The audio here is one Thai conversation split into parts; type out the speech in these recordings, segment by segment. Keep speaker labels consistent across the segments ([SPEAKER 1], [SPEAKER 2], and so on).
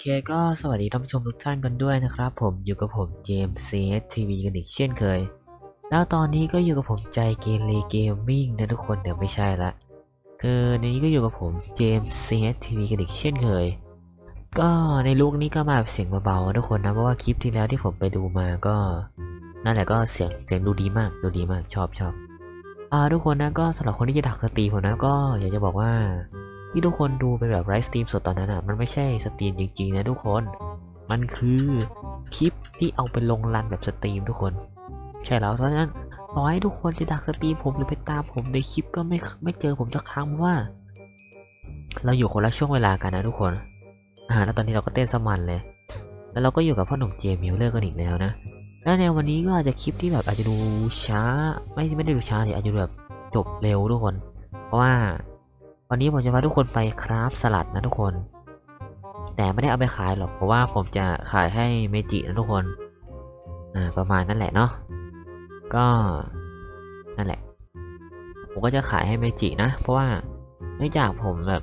[SPEAKER 1] เคก็สวัสดีท่านผู้ชมทุกท่านกันด้วยนะครับผมอยู่กับผมเจมส์ CS TV กันอีกเช่นเคย แล้วตอนนี้ก็อยู่กับผมใจเกเรเกมมิ่งนะทุกคนเดี๋ยวไม่ใช่ละคือในนี้ก็อยู่กับผมเจมส์ CS TV กันอีกเช่นเคย ก็ในลุคนี้ก็มาแบบเสียงเบาๆทุกคนนะเพราะว่าคลิปที่แล้วที่ผมไปดูมาก็นั่นแหละก็เสียงเสียงดูดีมากดูดีมากชอบชอบอ่าทุกคนนะก็สำหรับคนที่จะดักสตรีผมนะก็อยากจะบอกว่า ที่ทุกคนดูเป็นแบบไลฟ์สตรีมสดตอนนั้นอะมันไม่ใช่สตรีมจริงๆนะทุกคน มันคือคลิปที่เอาไปลงรันแบบสตรีมทุกคน ใช่แล้วเพราะฉะนั้นต่อให้ทุกคนจะดักสตรีมผมหรือไปตามผมในคลิปก็ไม่ไม่เจอผมสักครั้งเพราะว่า เราอยู่คนละช่วงเวลากันนะทุกคนอ่าแล้วตอนนี้เราก็เต้นสมันเลย แล้วเราก็อยู่กับพ่อหนุ่มเจมิลเลอร์กันอีกแล้วนะแล้วในวันนี้ก็อาจจะคลิปที่แบบอาจจะดูช้า ไม่ไม่ได้ดูช้าเนี่ยอาจจะแบบจบเร็วทุกคน เพราะว่า วันนี้ผมจะพาทุกคนไปคราฟสลัดนะทุกคน แต่ไม่ได้เอาไปขายหรอกเพราะว่าผมจะขายให้เมจินะทุกคนอ่าประมาณนั่นแหละเนาะก็นั่นแหละ ผมก็จะขายให้เมจินะ เพราะว่าเนื่องจากผมแบบ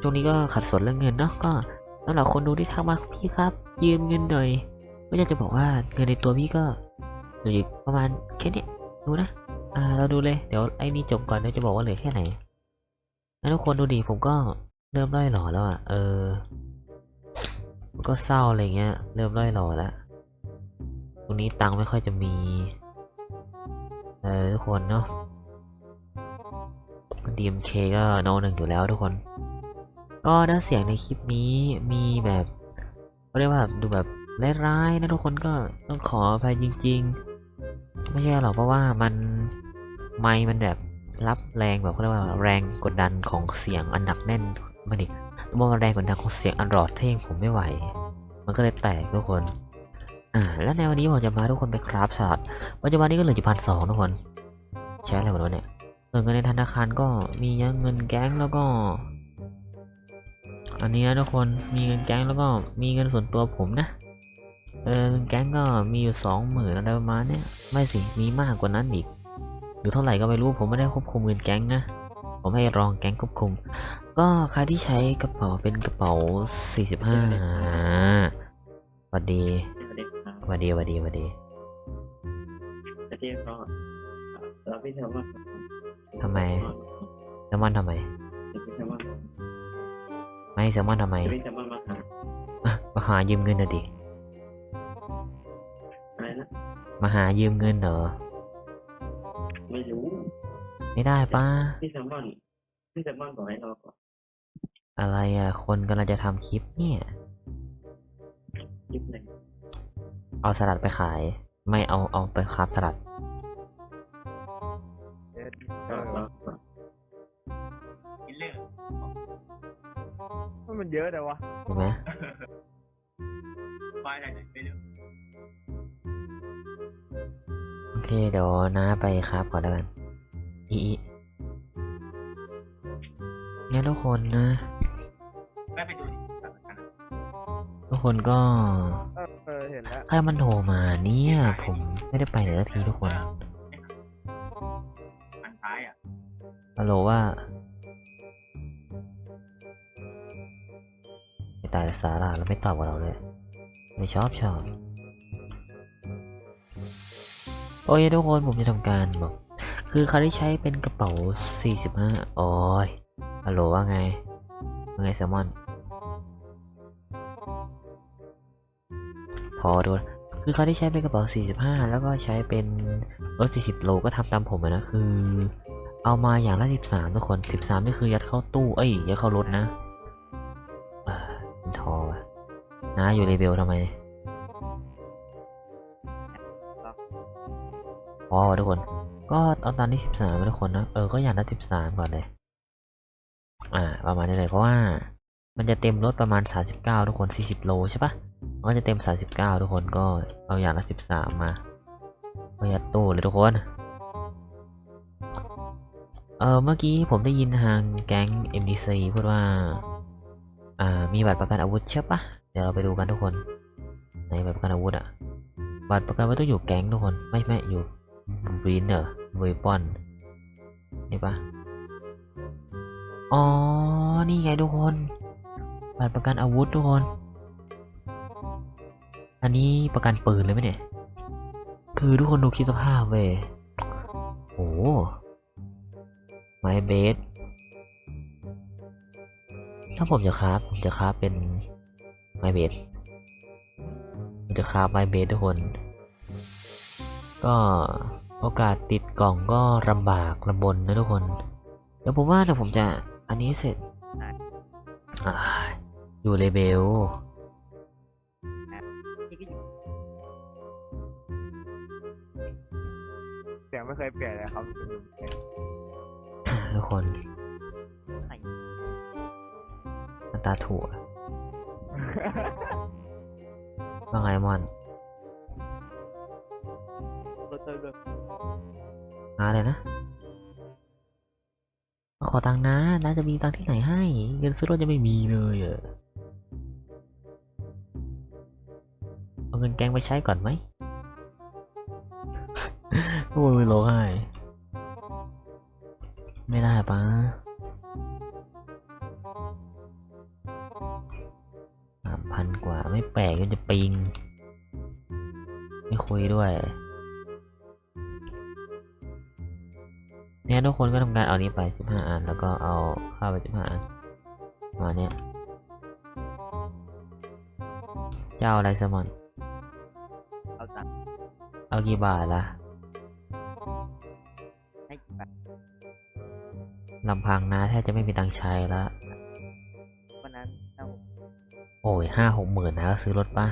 [SPEAKER 1] ช่วงนี้ก็ขัดสนเรื่องเงินเนาะก็สำหรับคนดูที่ทักมาพี่ครับ ยืมเงินหน่อยก็อยากจะบอกว่าเงินในตัวพี่ก็อยู่ประมาณแค่นี้ดูนะ อ่าเราดูเลย เดี๋ยวไอ้นี่จบก่อนเดี๋ยวจะบอกว่าเหลือแค่ไหน แล้วทุกคนดูดิผมก็เริ่มร่อยหล่อแล้วอะ เออก็เศร้าอะไรเงี้ย เริ่มร่อยหล่อแล้วตรงนี้ตังค์ไม่ค่อยจะมี เออทุกคนเนาะ DMK ก็โนหนึ่งอยู่แล้วทุกคน ก็ถ้าเสียงในคลิปนี้มีแบบเขาเรียกว่าดูแบบร้ายๆนะทุกคนก็ต้องขออภัยจริง ๆ ไม่ใช่หรอกเพราะว่ามันไมค์มันแบบ รับแรงแบบเขาเรียกว่าแรงกดดันของเสียงอันหนักแน่นไม่ดิว่าแรงกดดันของเสียงอันรอดเท่งผมไม่ไหว มันก็เลยแตกทุกคน อ่า แล้วในวันนี้ผมจะมาทุกคนไปคราฟสัตว์ปัจจุบันนี้ก็เหลืออยู่พันสองทุกคน ใช้อะไรหมดวะเนี่ยเงินในธนาคารก็มีเงินแก๊งแล้วก็ อันนี้นะทุกคน มีเงินแก๊งแล้วก็มีเงินส่วนตัวผมนะ เออเงินแก๊งก็มีอยู่สองหมื่นอะไรประมาณเนี้ย ไม่สิ มีมากกว่านั้นอีก หรือเท่าไหร่ก็ไม่รู้ผมไม่ได้ควบคุมเงินแก๊งนะ ผมให้รองแก๊งควบคุม ก็ใครที่ใช้กระเป๋าเป็นกระเป๋า 45สวัสดีสวัสดีสวัสดีสวัสดี
[SPEAKER 2] จะเรียกก็เราไม่ทำว่า
[SPEAKER 1] ทำไมแซลมอนทำไม
[SPEAKER 2] ไม่ทำว่า
[SPEAKER 1] ไม่แซลมอนทำไม
[SPEAKER 2] ไม่ทำว่ามาหา
[SPEAKER 1] มาหายืมเงินน่ะดิ
[SPEAKER 2] อะไรนะ
[SPEAKER 1] มาหายืมเงินเหรอ
[SPEAKER 2] ไม่รู้
[SPEAKER 1] ไม่ได้ป้า
[SPEAKER 2] พี่แซมมอนพี่แซมมอนบอกให้เราก่อน
[SPEAKER 1] อะไรอะ คนกำลังจะทำคลิปเนี่ย
[SPEAKER 2] ยิบหนึ่ง
[SPEAKER 1] เอาสลัดไปขาย ไม่เอาเอาไปคราฟสลัด
[SPEAKER 2] ก็เรา
[SPEAKER 3] มันเยอะแต่วะ
[SPEAKER 1] เห็นไหม
[SPEAKER 2] ไปไหนไม่รู้
[SPEAKER 1] โอเเดี๋ยวน้าไปครับก่อนแล้วกัน อีอีงั้นทุกคนนะ
[SPEAKER 2] ไม่ไปดู
[SPEAKER 1] ทุกคนก็
[SPEAKER 3] เออเออเห็นแล้ว
[SPEAKER 1] ถ้ามันโทรมาเนี่ย ผมไม่ได้ไปไหนสักทีทุกคน
[SPEAKER 2] อันท้ายอะ
[SPEAKER 1] ฮัลโหลว่าไม่ตายสาระแล้วไม่ตอบกับเราเลยไม่ชอบชอบ โอ้ยทุกคนผมจะทำการบอกคือเขาได้ใช้เป็นกระเป๋า 45โอ้ยฮัลโหลว่าไงว่าไงแซลมอน พอด้วยคือเขาที่ใช้เป็นกระเป๋า 45 แล้วก็ใช้เป็นรถ 40 โลก็ทำตามผมนะคือ เอามาอย่างละ 13 ทุกคน 13 นี่คือยัดเข้าตู้ เอ้ย ยัดเข้ารถนะอ่ามันทอว่ะนะอยู่เลเบลทำไม พอทุกคน ก็เอาตามที่13ไปทุกคนนะเออก็อย่างละ13ก่อนเลย อ่า ประมาณนี้เลยเพราะว่า มันจะเต็มรถประมาณ39ทุกคน40โลใช่ปะมันก็จะเต็ม39ทุกคนก็เอาอย่างละ13มาก็ยัดตู้เลยทุกคนเออเมื่อกี้ผมได้ยินทางแก๊ง MDC พูดว่า อ่า มีบัตรประกันอาวุธใช่ปะเดี๋ยวเราไปดูกันทุกคน ในบัตรประกันอาวุธอะบัตรประกันอาวุธต้องอยู่แก๊งทุกคน ไม่ไม่อยู่ บีนเนอร์เวปอนนี่ปะอ๋อ นี่ไงทุกคนบัตรประกันอาวุธทุกคน อันนี้ประกันปืนเลยไหมเนี่ย คือทุกคนดูคิดสภาพเว้ยโอ้ไมเบส ถ้าผมจะคราฟผมจะคราฟเป็นไมเบสผมจะคราฟไมเบสทุกคน ก็โอกาสติดกล่องก็ลำบากลำบนนะทุกคน เดี๋ยวผมว่าเดี๋ยวผมจะอันนี้เสร็จอ่าอยู่เลเบล
[SPEAKER 2] นี่ก็อยู่
[SPEAKER 3] เสียงไม่เคยเปลี่ยนเลยครับ
[SPEAKER 1] ทุกคน
[SPEAKER 2] ไหน
[SPEAKER 1] น้ำตาถั่วว่าไงมอน
[SPEAKER 2] รถ เตอร์เรือ
[SPEAKER 1] หาอะไรนะมาขอตังค์นะน้าจะมีตังค์ที่ไหนให้ เงินซื้อรถยังไม่มีเลยอะเอาเงินแกงไปใช้ก่อนไหมโอ้ยร้องไห้ไม่ได้ปะสามพันกว่าไม่แปลกก็จะปิง ไม่คุยด้วย เนี่ยทุกคนก็ทำการเอานี้ไป 15 อัน แล้วก็เอาข้าวไป 15 อันประมาณเนี้ยเจ้าอะไรสมอน
[SPEAKER 2] เอาตังค์
[SPEAKER 1] เอากี่บาทละ
[SPEAKER 2] ให้กี่บาท
[SPEAKER 1] ลำพังนะแทบจะไม่มีตังค์ใช้ละ
[SPEAKER 2] วันนั้นถ้าผม
[SPEAKER 1] โอ้ยห้าหกหมื่นนะก็ซื้อรถป่ะ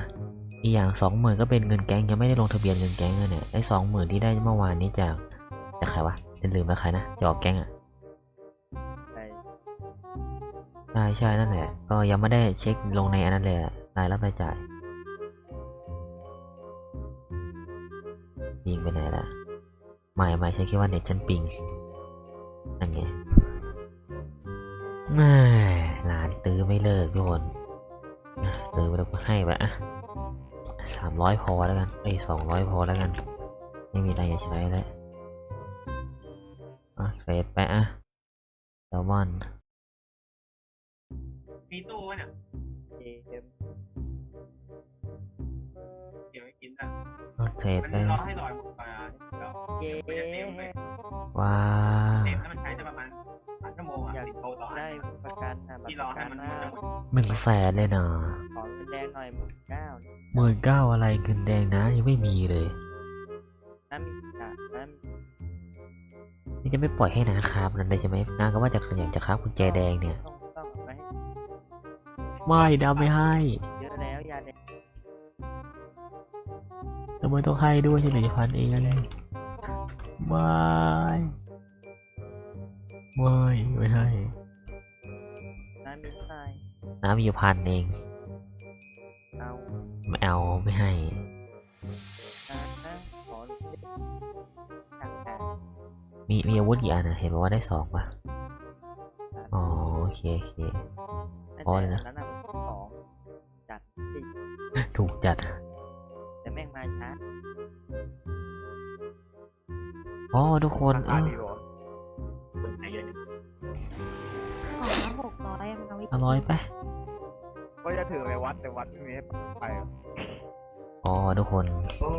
[SPEAKER 1] อีกอย่างสองหมื่นก็เป็นเงินแก๊งยังไม่ได้ลงทะเบียนเงินแก๊งเลยเนี่ยไอ้สองหมื่นที่ได้เมื่อวานนี้จากจากใครวะ ลืมแล้วใครนะจะออกแก๊งอะ
[SPEAKER 2] ไป
[SPEAKER 1] ใช่ใช่นั่นแหละ ก็ยังไม่ได้เช็คลงในอันนั้นเลยอะรายรับรายจ่ายยิงไปไหนละไม่ไม่ฉันคิดว่าเน็ตฉันปิงนั่นไงแม่หลานตื้อไม่เลิกทุกคนอะตื้อไปแล้วก็ให้ไปอะสามร้อยพอแล้วกันเอ้ยสองร้อยพอแล้วกัน ไม่มีอะไรจะใช้แล้ว อะเทรดไปอะแซลมอน
[SPEAKER 4] มีตู้วะเนี่ย
[SPEAKER 2] เกม
[SPEAKER 4] เดี๋ยวไม่กินอะ
[SPEAKER 1] เอาเทรด
[SPEAKER 4] มัน
[SPEAKER 1] ไป
[SPEAKER 4] รอให้ลอยหมดมาแล้ว
[SPEAKER 2] เกม
[SPEAKER 4] ไม่จะเต็มเลย
[SPEAKER 1] ว้า
[SPEAKER 4] เต็มแล้วมันใช้ได้ประมาณสามชั่วโมงอะติดโตต่ออัน
[SPEAKER 2] ได้ประกันอะบัต
[SPEAKER 4] ที่
[SPEAKER 2] ร
[SPEAKER 4] ร
[SPEAKER 2] ป
[SPEAKER 4] อ
[SPEAKER 2] ระ
[SPEAKER 4] ให้
[SPEAKER 2] กัน
[SPEAKER 4] มัน
[SPEAKER 2] หน้า
[SPEAKER 4] หมด
[SPEAKER 1] หนึ่งแสนเลยนะ
[SPEAKER 2] ขอเงินแดงหน่อยหมื่นเก้า
[SPEAKER 1] หมื่นเก้าอะไรเงินแดงนะยังไม่มีเลย จะไม่ปล่อยให้นาคราบนั่นเลยใช่ไหมนาก็ว่าจะอยากจะคราบกุญแจแดงเนี่ย
[SPEAKER 2] ต้องต้องเอาไปให้
[SPEAKER 1] ไม่ดาไม่ให้
[SPEAKER 2] เยอะแล้วยาแดง
[SPEAKER 1] ทำไมต้องให้ด้วยเฉลี่ยพันเองไม่ไม่ไม่ไม่ให้
[SPEAKER 2] น้ำมีทราย
[SPEAKER 1] น้ำมีอยู่พันเอง
[SPEAKER 2] เอา
[SPEAKER 1] ไม่เอาไม่ให้ มีมีอาวุธกี่อันนะเห็นบอกว่าได้สองป่ะ อ๋อโอเคโอเค พอเลยนะ
[SPEAKER 2] นั้นอะสองจัดสี่
[SPEAKER 1] ถูกจัด
[SPEAKER 2] แต่แม่งมาช้า
[SPEAKER 1] อ๋อทุกคน
[SPEAKER 3] รา
[SPEAKER 1] เอ
[SPEAKER 3] คา
[SPEAKER 1] อ
[SPEAKER 3] ดีกว่า
[SPEAKER 4] คนไทยเยอะ
[SPEAKER 5] ขอหกร้อยเอาไว้
[SPEAKER 1] เอาร้อยไป
[SPEAKER 3] ก็จะถือไปวัดแต่วัดไม่มีให้ไปหรอก
[SPEAKER 1] อ๋อทุกคน
[SPEAKER 4] โอ้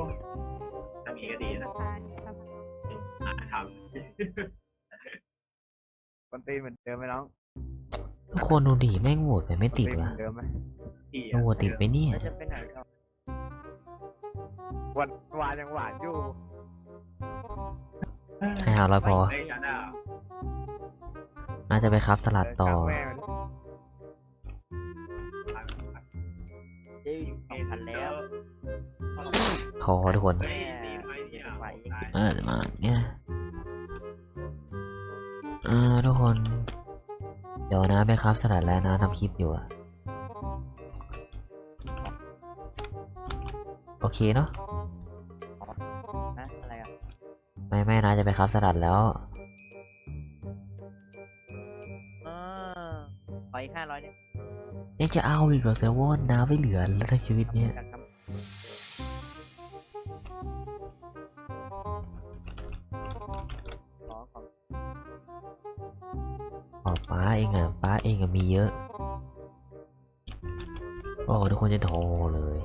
[SPEAKER 3] คนตีนเหมือนเดิมไหมน้อง
[SPEAKER 1] ทุกคนดูดิแม่งโหวตไปไม่ติด
[SPEAKER 3] คนเหมื
[SPEAKER 1] ว่ะ
[SPEAKER 3] อนเดิมไหมำ
[SPEAKER 4] ที่
[SPEAKER 1] โหวตติดไปเนี่ย
[SPEAKER 2] แล้วจะไปไหนต่อ
[SPEAKER 3] หวานหวานยังหวานอยู่
[SPEAKER 1] ให้หาร้อยพอ
[SPEAKER 4] เฮ้ยฉันอะ
[SPEAKER 1] น่าจะไปครับตลาดต่อ
[SPEAKER 3] แม่มัน
[SPEAKER 2] เอ้ยสองพันแล้ว
[SPEAKER 1] พอทุกคน
[SPEAKER 4] เฮ้ยดีไหมเนี่ย
[SPEAKER 2] ไหว
[SPEAKER 1] เออมาเนี่ยเออทุกคน เดี๋ยวนะไปครับสลัดแล้วนะทำคลิปอยู่อะโอเคเนาะ
[SPEAKER 2] นะอะไรอะ
[SPEAKER 1] ไม่ไม่นะจะไปครับสลัดแล้ว
[SPEAKER 2] เออขออีกห้าร้อยเนี่ย
[SPEAKER 1] ยังจะเอาอีกเหรอเซวอนน้ำไม่เหลือแล้วในชีวิตเนี้ย มีเยอะ โอ้ทุกคนจะโทรเลย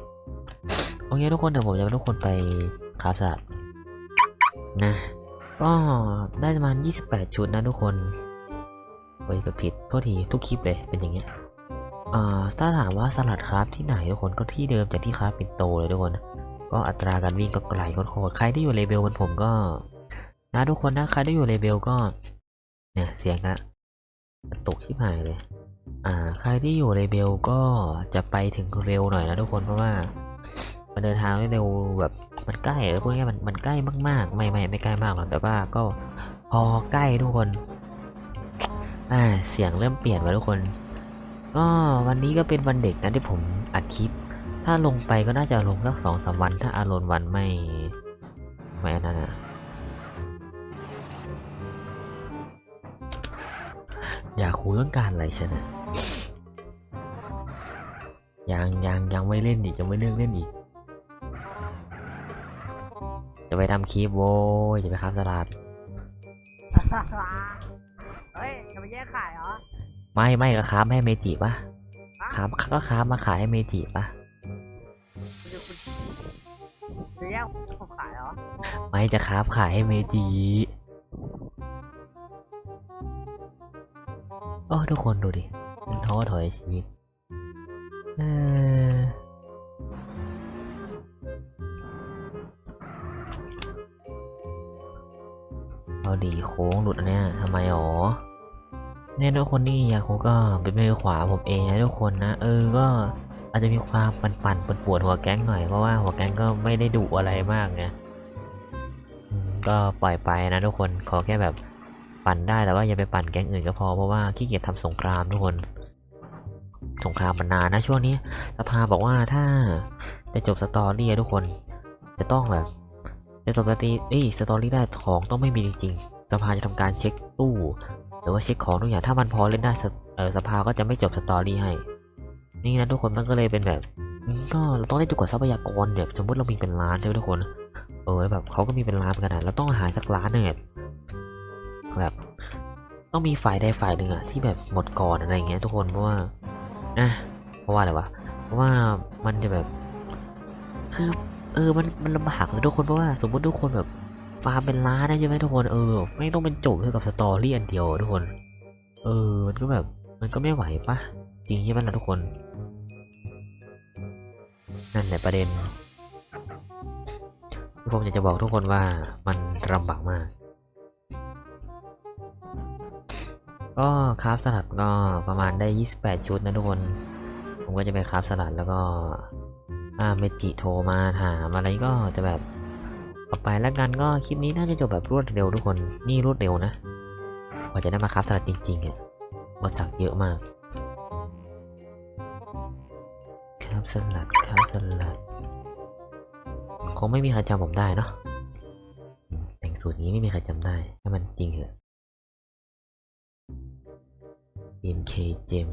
[SPEAKER 1] โอเคทุกคนเดี๋ยวผมจะพาทุกคนไปครับสลัดนะ ก็ได้ประมาณ 28 ชุดนะทุกคนเฮ้ยก็ผิดโทษทีทุกคลิปเลยเป็นอย่างเงี้ยอ่าถ้าถามว่าสลัดครับที่ไหนทุกคนก็ที่เดิมจากที่ครับเป็นโตเลยทุกคน ก็อัตราการวิ่งก็ไกลโคตรใครที่อยู่เลเวลบนผมก็ นะทุกคนนะใครที่อยู่เลเวลก็ เนี่ยเสียงละตกชิบหายเลย อ่า ใครที่อยู่เลเวลก็จะไปถึงเร็วหน่อยนะทุกคนเพราะว่ามันเดินทางได้เร็วแบบมันใกล้เออพวกนี้มันมันใกล้มากๆ ไม่ไม่ไม่ใกล้มากหรอกแต่ว่าก็พอใกล้ทุกคนอ่าเสียงเริ่มเปลี่ยนแล้วทุกคนก็วันนี้ก็เป็นวันเด็กนะที่ผมอัดคลิป ถ้าลงไปก็น่าจะลงสักสองสามวัน ถ้าอารมณ์วันไม่ไม่อันนั้นอะอยากคุยเรื่องการอะไรใช่ไหม ยังยังยังไม่เล่นอีกยังไม่เลิกเล่นอีก จะไปทำคลิปโว้ยจะไปค้าตลาด
[SPEAKER 5] เฮ้ยจะไปแยกขายเหรอ
[SPEAKER 1] ไม่ไม่ก็ค้าให้เมจิปะค้าก็ค้ามาขายให้เมจิปะ
[SPEAKER 5] คุณจะคุณจะแยกผมขายเหรอ
[SPEAKER 1] ไม่จะค้าขายให้เมจิโอ้ทุกคนดูดิมัน ท้อถอยชีวิตเออเอาดีโค้งหลุดอันเนี้ยทำไมหรอเนี่ยทุกคนนี่ยาโคก็เป็นมือขวาผมเองนะทุกคนนะ เออก็อาจจะมีความปั่นๆปวดหัวแก๊งหน่อยเพราะว่าหัวแก๊งก็ไม่ได้ดุอะไรมากไงอืมก็ปล่อยไปนะทุกคนขอแค่แบบปั่นได้แต่ว่าอย่าไปปั่นแก๊งอื่นก็พอเพราะว่าขี้เกียจทำสงครามทุกคน สงครามมันนานนะช่วงนี้สภาบอกว่าถ้าจะจบสตอรี่ทุกคนจะต้องแบบจะจบสตอรี่เอ้สตอรี่ได้ของต้องไม่มีจริงๆสภาจะทำการเช็คตู้ หรือว่าเช็คของทุกอย่างถ้ามันพอเล่นได้สเออสภาก็จะไม่จบสตอรี่ให้ นี่นะทุกคนมันก็เลยเป็นแบบก็เราต้องได้จนกว่าทรัพยากรแบบสมมติเรามีเป็นล้านใช่ไหมทุกคน เออแบบเขาก็มีเป็นล้านเหมือนกันนะเราต้องหาสักล้านหนึ่งอะแบบ ต้องมีฝ่ายใดฝ่ายหนึ่งอะที่แบบหมดก่อนอะไรเงี้ยทุกคนเพราะว่า นะเพราะว่าอะไรวะเพราะว่ามันจะแบบ คือเออมันมันลำบากเลยทุกคนเพราะว่าสมมติทุกคนแบบฟาร์มเป็นล้านนะใช่ไหมทุกคนเออ ไม่ต้องเป็นจบเท่ากับสตอรี่อันเดียวทุกคน เออมันก็แบบมันก็ไม่ไหวปะจริงใช่ไหมล่ะทุกคน นั่นแหละประเด็นผมอยากจะบอกทุกคนว่ามันลำบากมาก ก็คราฟสลัดก็ประมาณได้ 28 ชุดนะทุกคน ผมก็จะไปคราฟสลัดแล้วก็อ่าเมจิโทรมาถามอะไรก็จะแบบต่อไปแล้วกันก็คลิปนี้น่าจะจบแบบรวดเร็วทุกคน นี่รวดเร็วนะกว่าจะได้มาครับสลัดจริงๆอะบทสักเยอะมากครับสลัดครับสลัด คงไม่มีใครจำผมได้เนาะแต่งสูตรนี้ไม่มีใครจำได้ถ้ามันจริงเหรอ MK Gem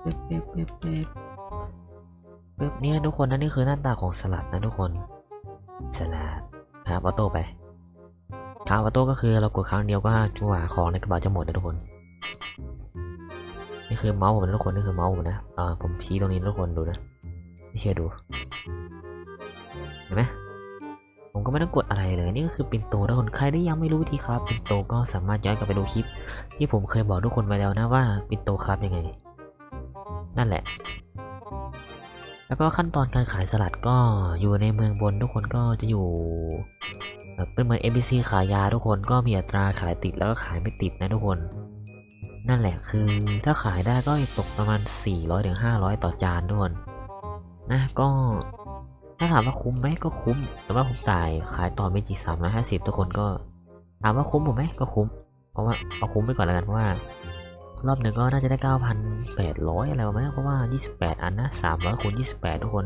[SPEAKER 1] เป๊บเป๊บเป๊บเป๊บปึ๊บเนี่ยทุกคนนั่นนี่คือหน้าตาของสลัดนะทุกคน สลัดครับออโต้ไปครับออโต้ก็คือเรากดครั้งเดียวก็จังหวของในกระเป๋าจะหมดนะทุกคน นี่คือเมาส์ผมนะทุกคนนี่คือเมาส์ผมนะอ่าผมชี้ตรงนี้ทุกคนดูนะไม่เชื่อดู เห็นไหม ผมก็ไม่ต้องกดอะไรเลย นี่ก็คือปินโตทุกคนใครที่ยังไม่รู้วิธีครับปินโตก็สามารถย้อนกลับไปดูคลิป ที่ผมเคยบอกทุกคนไปแล้วนะว่าปินโตครับยังไง นั่นแหละ แล้วก็ขั้นตอนการขายสลัดก็อยู่ในเมืองบนทุกคนก็จะอยู่เป็นเหมือน NPC ขายยาทุกคนก็มีอัตราขายติดแล้วก็ขายไม่ติดนะทุกคน นั่นแหละคือถ้าขายได้ก็ตกประมาณ 400-500ถึง500ต่อจานทุกคนนะก็ ถ้าถามว่าคุ้มไหมก็คุ้ม แต่ว่าผมจ่ายขายต่อเมจิสามร้อยห้าสิบทุกคนก็ถามว่าคุ้มผมไหมก็คุ้ม เพราะว่าเอาคุ้มไปก่อนแล้วกันเพราะว่า รอบหนึ่งก็น่าจะได้เก้าพันแปดร้อยอะไรประมาณนั้เพราะว่ายี่สิบแปดอันนะสามร้อยคูณยี่สิบแปดทุกคน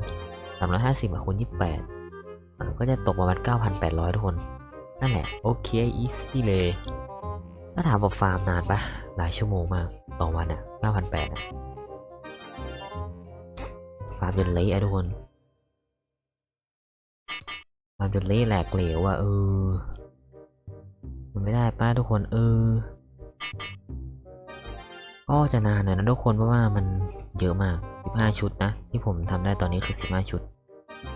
[SPEAKER 1] สามร้อยห้าสิบคูณยี่สิบแปดก็จะตกประมาณเก้าพันแปดร้อยทุกคน นั่นแหละโอเคอีซี่เลยถ้าถามว่าฟาร์มนานปะหลายชั่วโมงมากต่อวันอะเก้าพันแปดฟาร์มจนเละอะทุกคน มันจนเละแหลกเหลวอะเออ มันไม่ได้ป้าทุกคนเออ ก็จะนานหน่อยนะทุกคนเพราะว่ามันเยอะมาก 15 ชุดนะ ที่ผมทำได้ตอนนี้คือ 15 ชุด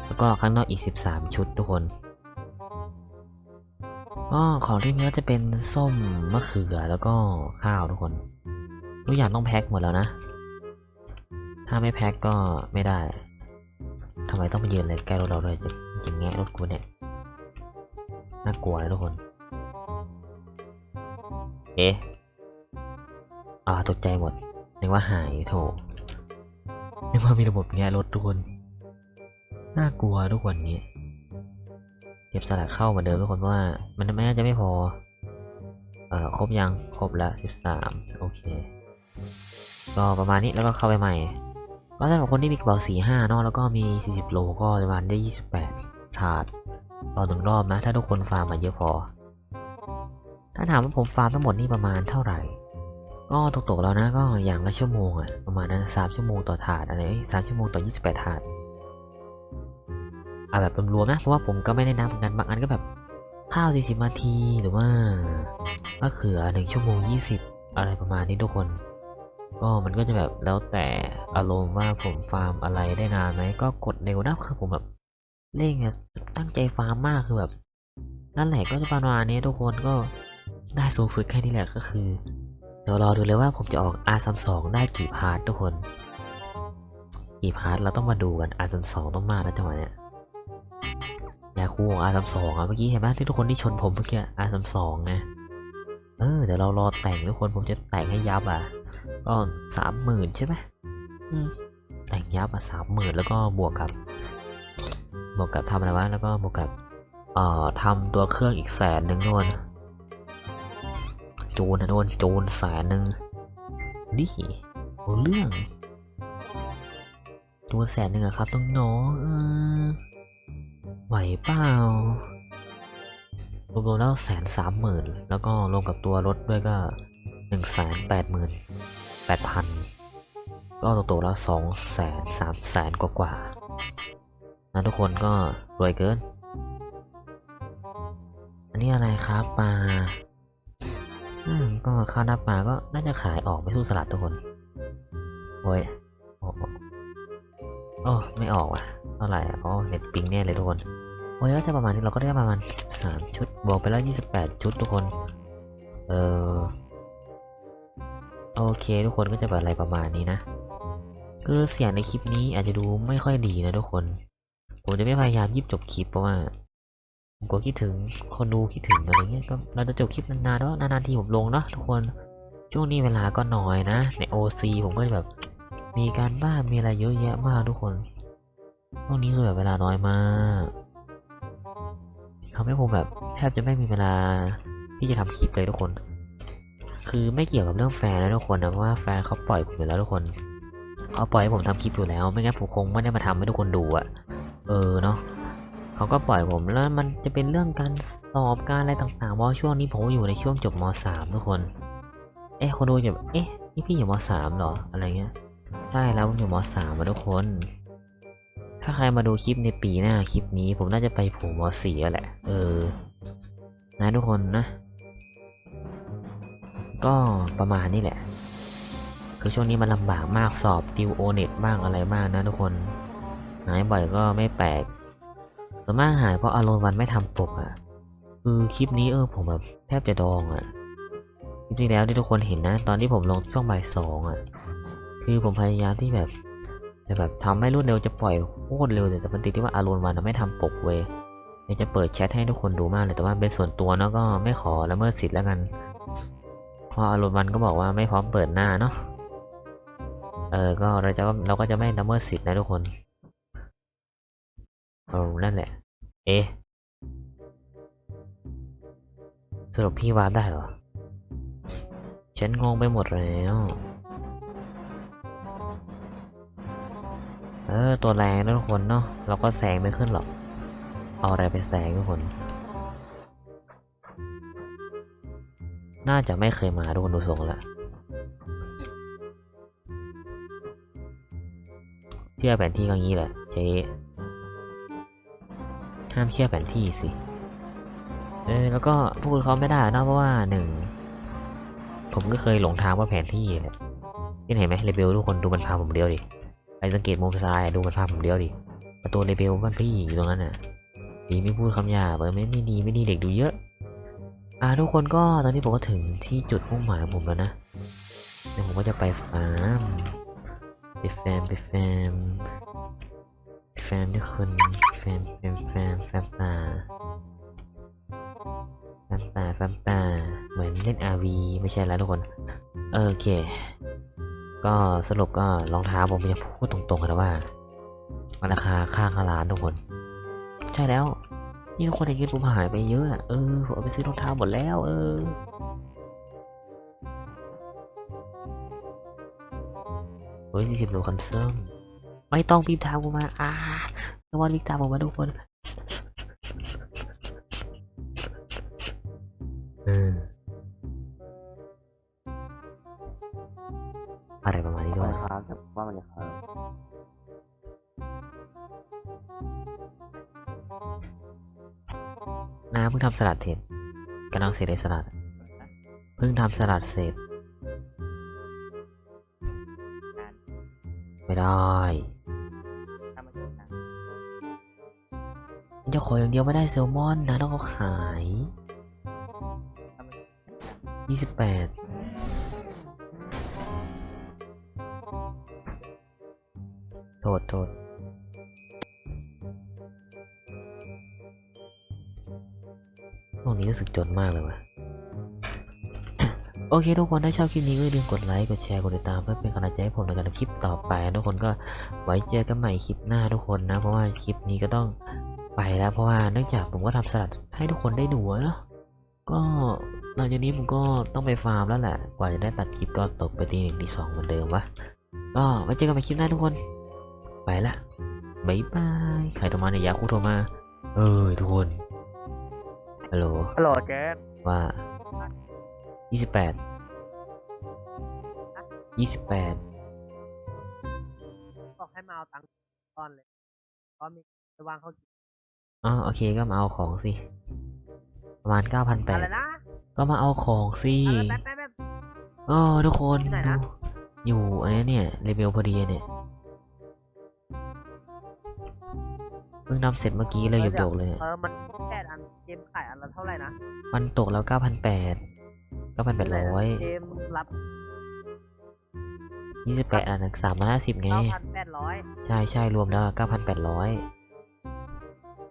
[SPEAKER 1] แล้วก็ข้างนอกอีก 13 ชุดทุกคนก็ของที่มีก็จะเป็นส้มมะเขือแล้วก็ข้าวทุกคนทุกอย่างต้องแพ็คหมดแล้วนะ ถ้าไม่แพ็คก็ไม่ได้ทำไมต้องมายืนเลยใกล้รถเราเลย จะจะแงะรถกูเนี่ย น่ากลัวนะทุกคน เอ๊ะอ่าตกใจหมดนึกว่าหายโถนึกว่ามีระบบแงะรถทุกคน น่ากลัวทุกคนนี้ เก็บสลัดเข้าเหมือนเดิมทุกคนว่า มันไม่น่าจะไม่พอ เอ่อ ครบยัง ครบล้วสิบสามโอเค ก็ประมาณนี้แล้วก็เข้าไปใหม่ก็สำหรับคนที่มีกระเป๋าสี่ห้านาะแล้วก็มี 40 โลก็ประมาณได้ 28 ถาดต่อหนึ่งรอบนะ ถ้าทุกคนฟาร์มมาเยอะพอ ถ้าถามว่าผมฟาร์มทั้งหมดนี่ประมาณเท่าไหร่ ก็ตกๆแล้วนะก็อย่างละชั่วโมงอะประมาณนั้นสามชั่วโมงต่อถาดอะไรสามชั่วโมงต่อ28ถาดเอาแบบรวมๆนะเพราะว่าผมก็ไม่ได้นับเหมือนกันบางอันก็แบบข้าว40นาทีหรือว่ามะเขือ1ชั่วโมง20อะไรประมาณนี้ทุกคนก็มันก็จะแบบแล้วแต่อารมณ์ว่าผมฟาร์มอะไรได้นานไหมก็กดเร็วนะคือผมแบบ เร่งอะตั้งใจฟาร์มมากคือแบบนั่นแหละก็จะประมาณนี้ทุกคนก็ได้สูงสุดแค่นี้แหละก็คือ เดี๋ยวรอดูเลยว่าผมจะออก R32 ได้กี่พาร์ททุกคน กี่พาร์ทเราต้องมาดูกัน R32 ต้องมาแล้วจังหวะเนี้ยยาคูของ R32 อะเมื่อกี้เห็นไหมที่ทุกคนที่ชนผมเมื่อกี้ R32 ไงเออเดี๋ยวเรารอแต่งทุกคนผมจะแต่งให้ยับอะก็สามหมื่นใช่ไหมอืมแต่งยับอะสามหมื่นแล้วก็บวกกับ บวกกับทำอะไรวะแล้วก็บวกกับเอ่อทำตัวเครื่องอีกแสนหนึ่งนวลจูนนะนวลจูนแสนหนึ่งนี่โอ้เรื่อง ตัวแสนหนึ่งอะครับน้องๆเออไหวเปล่ารวมๆแล้วแสนสามหมื่นแล้วก็รวมกับตัวรถด้วยก็หนึ่งแสนแปดหมื่นแปดพันก็ตกตัวละสองแสนสามแสนกว่ากว่าๆ นะทุกคนก็รวยเกิน อันนี้อะไรครับปลาอืมก็ข้าวหน้าปลาก็น่าจะขายออกไปสู้สลัดทุกคน โอ้ยโอ้โอ้ไม่ออกว่ะเท่าไหร่อ๋อเน็ตปิงแน่เลยทุกคน โอ้ยก็จะประมาณนี้เราก็ได้ประมาณ 13 ชุดบวกไปแล้ว 28 ชุดทุกคน เออโอเค ทุกคนก็จะแบบอะไรประมาณนี้นะคือเสียงในคลิปนี้อาจจะดูไม่ค่อยดีนะทุกคน ผมจะไม่พยายามยิบจบคลิปเพราะว่าผมก็คิดถึงคนดูคิดถึงอะไรเงี้ยก็เราจะจบคลิปนานๆแล้วนานๆทีผมลงเนาะทุกคนช่วงนี้เวลาก็น้อยนะ ใน OC ผมก็จะแบบมีการบ้านมีอะไรเยอะแยะมากทุกคนช่วงนี้คือแบบเวลาน้อยมากทำให้ผมแบบแทบจะไม่มีเวลาที่จะทำคลิปเลยทุกคน คือไม่เกี่ยวกับเรื่องแฟนนะทุกคนนะเพราะว่าแฟนเขาปล่อยผมอยู่แล้วทุกคนเขาปล่อยให้ผมทำคลิปอยู่แล้ว ไม่งั้นผมคงไม่ได้มาทำให้ทุกคนดูอะ เออเนาะเขาก็ปล่อยผมแล้วมันจะเป็นเรื่องการสอบการอะไรต่างๆเพราะช่วงนี้ผมอยู่ในช่วงจบมสามทุกคน เอ๊ะคนดูจะแบบเอ๊ะนี่พี่อยู่มสามเหรออะไรเงี้ยใช่แล้วผมอยู่มสามาทุกคน ถ้าใครมาดูคลิปในปีหน้าคลิปนี้ ผมน่าจะไปผูมสี่แล้วแหละ เออ นะทุกคนนะ ก็ประมาณนี้แหละ คือช่วงนี้มันลำบากมากสอบติวโอเน็ตบ้างอะไรบ้างนะทุกคน หายบ่อยก็ไม่แปลกส่วนมากหายเพราะอารมณ์วันไม่ทำปกอะ่ะคือคลิปนี้เออผมแบบแทบจะดองอะ่ะจริงๆแล้วที่ทุกคนเห็นนะ ตอนที่ผมลงช่วงบ่ายสองอะ คือผมพยายามที่แบบจะแบบทำให้รวดเร็วจะปล่อยโคตรเร็วแต่มันติดที่ว่าอารมณ์วันไม่ทำปกเว้ยอยากจะเปิดแชทให้ทุกคนดูมากเลยแต่ว่าเป็นส่วนตัวเนาะก็ไม่ขอละเมิดสิทธิ์แล้วกันเพราะอารมณ์วันก็บอกว่าไม่พร้อมเปิดหน้าเนาะเออก็เราจะเราก็จะไม่ละเมิดสิทธิ์นะทุกคน เออนั่นแหละ เอ๊ะสรุปพี่วาร์ปได้เหรอ ฉันงงไปหมดแล้ว เออ ตัวแรงนะทุกคนเนาะ เราก็แซงไม่ขึ้นหรอก เอาอะไรไปแซงทุกคน น่าจะไม่เคยมาทุกคนดูทรงและเชื่อแผนที่ก็งี้แหละเจ๊ ห้ามเชื่อแผนที่สิ เออ แล้วก็พูดเขาไม่ได้นะเพราะว่าหนึ่ง ผมก็เคยหลงทางว่าแผนที่แหละที่เห็นไหมเรเบลทุกคนดูมันพาผมเดียวดิ ไปสังเกตมุมซ้ายดูมันพาผมเดียวดิ ประตูเรเบลบ้านพี่อยู่ตรงนั้นน่ะดีไม่พูดคำหยาบเออไม่ไม่ดีไม่ดีเด็กดูเยอะ อ่าทุกคนก็ตอนนี้ผมก็ถึงที่จุดมุ่งหมายของผมแล้วนะเดี๋ยวผมก็จะไปฟาร์มไปแฟมไปแฟมไปแฟมทุกคนแฟมแฟมแฟมแฟมป่าแฟมป่าแฟมป่าเหมือนเล่น RV ไม่ใช่แล้วทุกคนโอเค ก็สรุปก็รองเท้าผมจะพูดตรงๆกันนะว่ามันราคาข้างร้านทุกคน ใช่แล้วนี่ทุกคนเห็นเงินผมหายไปเยอะอะเออผมเอาไปซื้อรองเท้าหมดแล้ว เออเฮ้ยสิบโลคันเซิม ไม่ต้องพิมพ์ทางผมมาอ่าตะวันวิกตามผมมาทุกคนเอออะไรประมาณนี้ด้วย
[SPEAKER 2] ครับแต่ว่ามันจะครับ
[SPEAKER 1] น้าเพิ่งทำสลัดเสร็จกำลังเสร็จเลยสลัด เพิ่งทำสลัดเสร็จ ไม่ได้
[SPEAKER 2] จะ
[SPEAKER 1] ขออย่างเดียวไม่ได้แซลมอนนะต้องเอาขายยี่สิบแปดโทษโทษตรงนี้รู้สึกจนมากเลยวะโอเคทุกคน ถ้าชอบคลิปนี้ก็อย่าลืมกดไลค์ กดแชร์ กดติดตามเพื่อเป็นกำลังใจให้ผมในการทำคลิปต่อไป ทุกคนก็ไว้เจอกันใหม่คลิปหน้าทุกคนนะ เพราะว่าคลิปนี้ก็ต้อง ไปแล้วเพราะว่าเนื่องจากผมก็ทำสลัดให้ทุกคนได้ดูอะเนาะก็หลังจากนี้ผมก็ต้องไปฟาร์มแล้วแหละ กว่าจะได้ตัดคลิปก็ตกไปตีหนึ่งตีสองเหมือนเดิมวะก็ไว้เจอกันใหม่คลิปหน้าทุกคน ไปละบ๊ายบายใครโทรมาเนี่ยอยาคูโทรมา เออทุกคนฮัลโหล
[SPEAKER 3] ฮัลโหลแจ๊ด
[SPEAKER 1] ว่ายี่สิบแปดยี่สิบแปด
[SPEAKER 5] บอกให้มาเอาตังค์ก้อนเลยก็มีจะวางเขา
[SPEAKER 1] อ๋อโอเคก็มาเอาของสิ ประมาณเก้าพันแป
[SPEAKER 5] อะ
[SPEAKER 1] ด
[SPEAKER 5] ไรนะ
[SPEAKER 1] ก็มาเอาของสิ
[SPEAKER 5] แป๊บแป๊บแป๊บ
[SPEAKER 1] เออทุกคน
[SPEAKER 5] ที่ไหน
[SPEAKER 1] ดู
[SPEAKER 5] นะ
[SPEAKER 1] อยู่อันนี้เนี่ยเลเวลพอดีเนี่ยเพิ่งทำเสร็จเมื่อกี้เลยหยกๆเลยเนี่ย
[SPEAKER 5] เออมันแค่อันเกมขายอันละเท่าไหร่นะ
[SPEAKER 1] มันตกแล้วเก้าพันแปดเก้าพันแปดร้อย
[SPEAKER 5] เกมรับ
[SPEAKER 1] ยี่สิบแปดอันสามร้อยห้าสิบไง
[SPEAKER 5] เก้าพันแปดร้อย
[SPEAKER 1] ใช่ใช่รวมแล้วเก้าพัน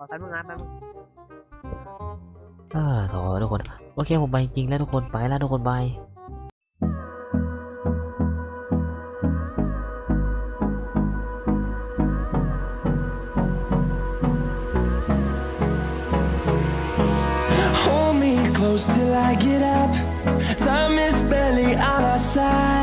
[SPEAKER 1] แป๊
[SPEAKER 5] บนึงนะแป๊บนึง
[SPEAKER 1] อ่าโถทุกคน โอเคผมไปจริงแล้วทุกคนไปแล้วทุกคนไป
[SPEAKER 6] till I get up. Time is barely on our side.